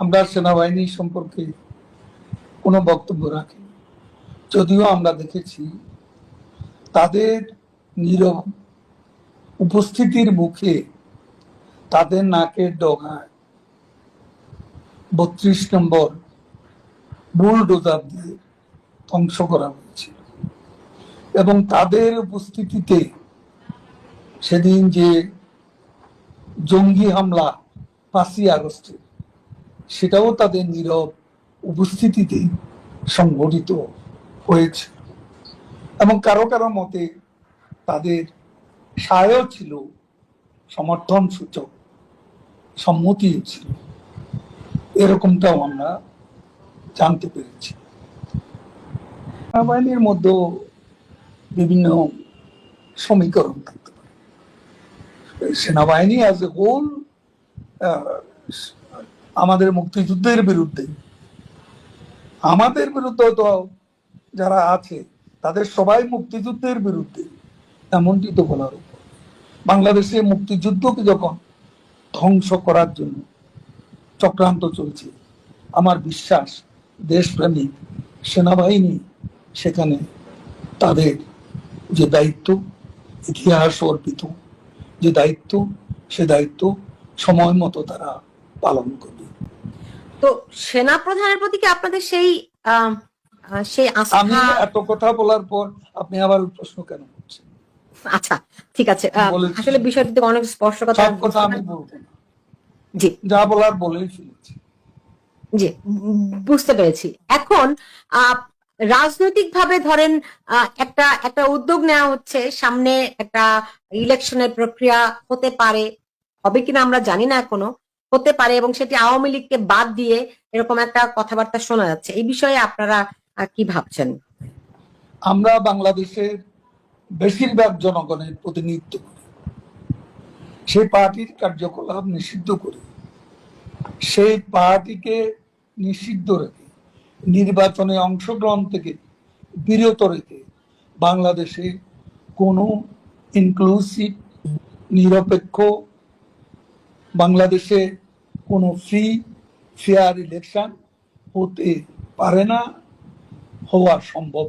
আমরা সেনাবাহিনী সম্পর্কে কোনো বক্তব্য রাখি যদিও আমরা দেখেছি, তাদের নীরব উপস্থিতির মুখে তাদের নাকের ডগায় বত্রিশ নম্বর বুলডোজার দিয়ে ধ্বংস করা হয়েছিল এবং তাদের উপস্থিতিতে সেদিন যে জঙ্গি হামলা পাঁচই আগস্টে সেটাও তাদের নীরব উপস্থিতিতে সংগঠিত হয়েছে। এবং কারও কারও মতে তাদের সায়ও ছিল, সমর্থন সূচক, সম্মতিও ছিল। এরকমটাও আমরা জানতে পেরেছি। সেনাবাহিনীর মধ্যে বিভিন্ন সমীকরণ থাকতে পারে। সেনাবাহিনী অ্যাজ এ হোল আমাদের মুক্তিযুদ্ধের বিরুদ্ধে। আমাদের বিরুদ্ধে তো যারা আছে, তাদের সবাই মুক্তিযুদ্ধের বিরুদ্ধে। এমনটি তো বলার উপর। বাংলাদেশে মুক্তিযুদ্ধকে যখন ধ্বংস করার জন্য চক্রান্ত চলছে, আমার বিশ্বাস দেশপ্রেমিক সেনাবাহিনী সেখানে তাদের যে দায়িত্ব, ইতিহাস অর্পিত, যে দায়িত্ব, সে দায়িত্ব সময় মতো তারা পালন করবে তো সেনা প্রধানের প্রতি কি আপনাদের সেই সেই আমি এত কথা বলার পর আপনি আবার প্রশ্ন কেন করছেন? আচ্ছা ঠিক আছে। আসলে বিষয়টি থেকে অনেক স্পষ্ট কথা কথা আমি বলব জি। যা বলার বলেই ফেলেছি। জি বুঝতে পেরেছি। এখন আহ, রাজনৈতিকভাবে ধরেন একটা একটা উদ্যোগ নেওয়া হচ্ছে সামনে একটা ইলেকশনের প্রক্রিয়া হতে পারে। হবে কিনা আমরা জানি না এখনও। হতে পারে এবং সেটি আওয়ামী লীগকে বাদ দিয়ে এরকম একটা কথাবার্তা শোনা যাচ্ছে। এই বিষয়ে আপনারা কি ভাবছেন? আমরা বাংলাদেশের বেশিরভাগ জনগণের প্রতিনিধিত্ব করি। সেই পার্টির কার্যকলাপ নিষিদ্ধ করি। সেই পার্টিকে নিষিদ্ধ রেখে, নির্বাচনে অংশগ্রহণ থেকে বিরত রেখে বাংলাদেশে কোনো ইনক্লুসিভ নিরপেক্ষ বাংলাদেশে কোনো ফ্রি ফেয়ার ইলেকশন হতে পারে না হওয়া সম্ভব।